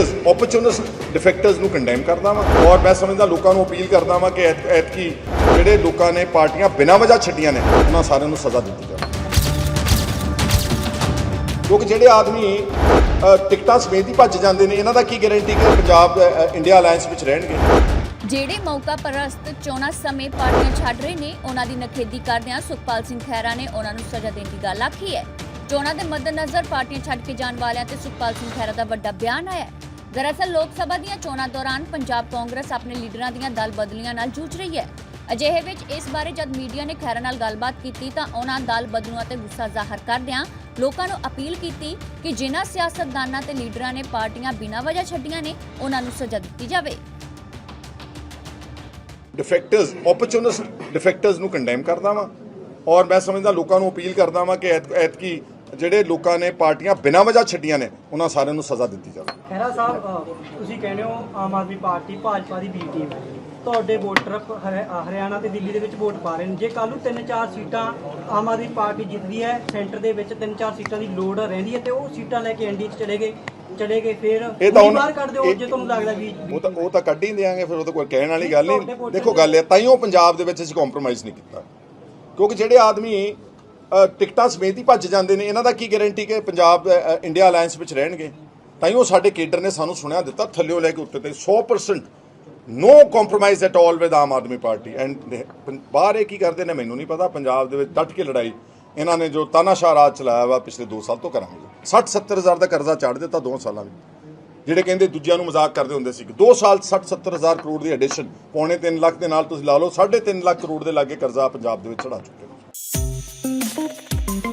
ਡਿਫੈਕਟਰਸ ਓਪਰਚੁਨਿਸਟ ਡਿਫੈਕਟਰਸ ਨੂੰ ਕੰਡੈਮ ਕਰਦਾ ਵਾਂ। ਔਰ ਮੈਂ ਸਮਝਦਾ ਲੋਕਾਂ ਨੂੰ ਅਪੀਲ ਕਰਦਾ ਵਾਂ ਕਿ ਐਤਕੀ ਜਿਹੜੇ ਲੋਕਾਂ ਨੇ ਪਾਰਟੀਆਂ ਬਿਨਾਂ ਵਜ੍ਹਾ ਛੱਡੀਆਂ ਨੇ, ਉਹਨਾਂ ਸਾਰਿਆਂ ਨੂੰ ਸਜ਼ਾ ਦਿੱਤੀ ਜਾਵੇ। ਕਿਉਂਕਿ ਜਿਹੜੇ ਆਦਮੀ ਟਿਕਟਾਂ ਸਮੇਤ ਹੀ ਭੱਜ ਜਾਂਦੇ ਨੇ, ਇਹਨਾਂ ਦਾ ਕੀ ਗਾਰੰਟੀ ਕਿ ਪੰਜਾਬ ਇੰਡੀਆ ਅਲਾਈਅੰਸ ਵਿੱਚ ਰਹਿਣਗੇ? ਜਿਹੜੇ ਮੌਕਾ ਪਰਸਤ ਚੋਣਾਂ ਸਮੇਂ ਪਾਰਟੀਆਂ ਛੱਡ ਰਹੇ ਨੇ, ਉਹਨਾਂ ਦੀ ਨਖੇਦੀ ਕਰਦਿਆਂ ਸੁਖਪਾਲ ਸਿੰਘ ਖਹਿਰਾ ਨੇ ਉਹਨਾਂ ਨੂੰ ਸਜ਼ਾ ਦੇਣ ਦੀ ਗੱਲ ਆਖੀ ਹੈ। ਚੋਣਾਂ ਦੇ ਮੱਦੇਨਜ਼ਰ ਪਾਰਟੀਆਂ ਛੱਡ ਕੇ ਜਾਣ ਵਾਲਿਆਂ ਤੇ ਸੁਖਪਾਲ ਸਿੰਘ ਖਹਿਰਾ ਦਾ ਵੱਡਾ ਬਿਆਨ ਆਇਆ ਹੈ। ਦਰਅਸਲ ਲੋਕ ਸਭਾ ਦੀਆਂ ਚੋਣਾਂ ਦੌਰਾਨ ਪੰਜਾਬ ਕਾਂਗਰਸ ਆਪਣੇ ਲੀਡਰਾਂ ਦੀਆਂ ਦਲ ਬਦਲੀਆਂ ਨਾਲ ਜੂਝ ਰਹੀ ਹੈ। ਅਜਿਹੇ ਵਿੱਚ ਇਸ ਬਾਰੇ ਜਦ ਮੀਡੀਆ ਨੇ ਖਹਿਰਾ ਨਾਲ ਗੱਲਬਾਤ ਕੀਤੀ ਤਾਂ ਉਹਨਾਂ ਦਲ ਬਦਲੂਆਂ ਤੇ ਗੁੱਸਾ ਜ਼ਾਹਰ ਕਰਦਿਆਂ ਲੋਕਾਂ ਨੂੰ ਅਪੀਲ ਕੀਤੀ ਕਿ ਜਿਨ੍ਹਾਂ ਸਿਆਸਤਦਾਨਾਂ ਤੇ ਲੀਡਰਾਂ ਨੇ ਪਾਰਟੀਆਂ ਬਿਨਾਂ ਵਜ੍ਹਾ ਛੱਡੀਆਂ ਨੇ, ਉਹਨਾਂ ਨੂੰ ਸਜ਼ਾ ਦਿੱਤੀ ਜਾਵੇ। ਡਿਫੈਕਟਰਸ ਓਪਰਚੁਨਿਸਟ ਡਿਫੈਕਟਰਸ ਨੂੰ ਕੰਡੈਮ ਕਰਦਾ ਵਾਂ। ਔਰ ਮੈਂ ਸਮਝਦਾ ਲੋਕਾਂ ਨੂੰ ਅਪੀਲ ਕਰਦਾ ਵਾਂ ਕਿ ਐਤ- ਐਤਕੀ ਜਿਹੜੇ ਲੋਕਾਂ ਨੇ ਪਾਰਟੀਆਂ ਬਿਨਾਂ ਵਜ੍ਹਾ ਛੱਡੀਆਂ ਨੇ ਉਹਨਾਂ ਸਾਰਿਆਂ ਨੂੰ ਸਜ਼ਾ ਦਿੱਤੀ ਜਾਵੇ। ਖਹਿਰਾ ਸਾਹਿਬ ਤੁਸੀਂ ਕਹਿੰਦੇ ਹੋ ਆਮ ਆਦਮੀ ਪਾਰਟੀ ਭਾਜਪਾ ਦੀ ਬੀ ਟੀਮ ਹੈ। ਤੁਹਾਡੇ ਵੋਟਰ ਹਰਿਆਣਾ ਤੇ ਦਿੱਲੀ ਦੇ ਵਿੱਚ ਵੋਟ ਪਾ ਰਹੇ ਨੇ। ਜੇ ਕੱਲ ਨੂੰ ਤਿੰਨ ਚਾਰ ਸੀਟਾਂ ਆਮ ਆਦਮੀ ਪਾਰਟੀ ਜਿੱਤਦੀ ਹੈ ਸੈਂਟਰ ਦੇ ਵਿੱਚ ਤਿੰਨ ਚਾਰ ਸੀਟਾਂ ਦੀ ਲੋੜ ਰਹਿੰਦੀ ਹੈ ਤੇ ਉਹ ਸੀਟਾਂ ਲੈ ਕੇ ਐਨਡੀ ਚ ਚਲੇ ਗਏ ਚਲੇ ਗਏ ਫਿਰ ਇਹ ਤਾਂ ਹੁਣ- ਬਾਹਰ ਕੱਢ ਦਿਓ ਜੇ ਤੁਹਾਨੂੰ ਲੱਗਦਾ ਵੀ ਉਹ ਤਾਂ ਉਹ ਤਾਂ ਕੱਢ ਹੀ ਦੇਾਂਗੇ ਫਿਰ ਉਹ ਤਾਂ ਕੋਈ ਕਹਿਣ ਵਾਲੀ ਗੱਲ ਨਹੀਂ ਦੇਖੋ ਗੱਲ ਹੈ ਤਾਈਓ ਪੰਜਾਬ ਦੇ ਵਿੱਚ ਅਸੀਂ ਕੰਪਰੋਮਾਈਜ਼ ਨਹੀਂ ਕੀਤਾ। ਕਿਉਂਕਿ ਜਿਹੜੇ ਆਦਮੀ ਟਿਕਟਾਂ ਸਮੇਤ ਹੀ ਭੱਜ ਜਾਂਦੇ ਨੇ। ਇਹਨਾਂ ਦਾ ਕੀ ਗਾਰੰਟੀ ਕਿ ਪੰਜਾਬ ਇੰਡੀਆ ਅਲਾਈਅੰਸ ਵਿੱਚ ਰਹਿਣਗੇ? ਤਾਂ ਹੀ ਉਹ ਸਾਡੇ ਕੇਡਰ ਨੇ ਸਾਨੂੰ ਸੁਣਿਆ, ਦਿੱਤਾ ਥੱਲਿਓਂ ਲੈ ਕੇ ਉੱਤੇ ਤੇ 100% no compromise at all with Aam Aadmi party. And ਬਾਹਰ ਇਹ ਕੀ ਕਰਦੇ ਨੇ ਮੈਨੂੰ ਨਹੀਂ ਪਤਾ, ਪੰਜਾਬ ਦੇ ਵਿੱਚ ਡਟ ਕੇ ਲੜਾਈ। ਇਹਨਾਂ ਨੇ ਜੋ ਤਾਨਾਸ਼ਾਹ ਰਾਜ ਚਲਾਇਆ ਵਾ ਪਿਛਲੇ 2 ਸਾਲ ਤੋਂ ਕਰਾਂਗੇ। 60 70 ਹਜ਼ਾਰ ਦਾ ਕਰਜ਼ਾ ਚੜ ਦਿੱਤਾ 2 ਸਾਲਾਂ ਵਿੱਚ। ਜਿਹੜੇ ਕਹਿੰਦੇ ਦੂਜਿਆਂ ਨੂੰ ਮਜ਼ਾਕ ਕਰਦੇ ਹੁੰਦੇ ਸੀ 2 ਸਾਲ 60 70 ਹਜ਼ਾਰ ਕਰੋੜ ਦੀ ਐਡੀਸ਼ਨ ਪੌਣੇ 3 ਲੱਖ ਦੇ ਨਾਲ ਤੁਸੀਂ ਲਾ ਲਓ 3.5 ਲੱਖ ਕਰੋੜ ਦੇ ਲਾਗੇ ਕਰਜ਼ਾ ਪੰਜਾਬ ਦੇ ਵਿੱਚ ਚੜਾ ਚੁੱਕੇ Thank you.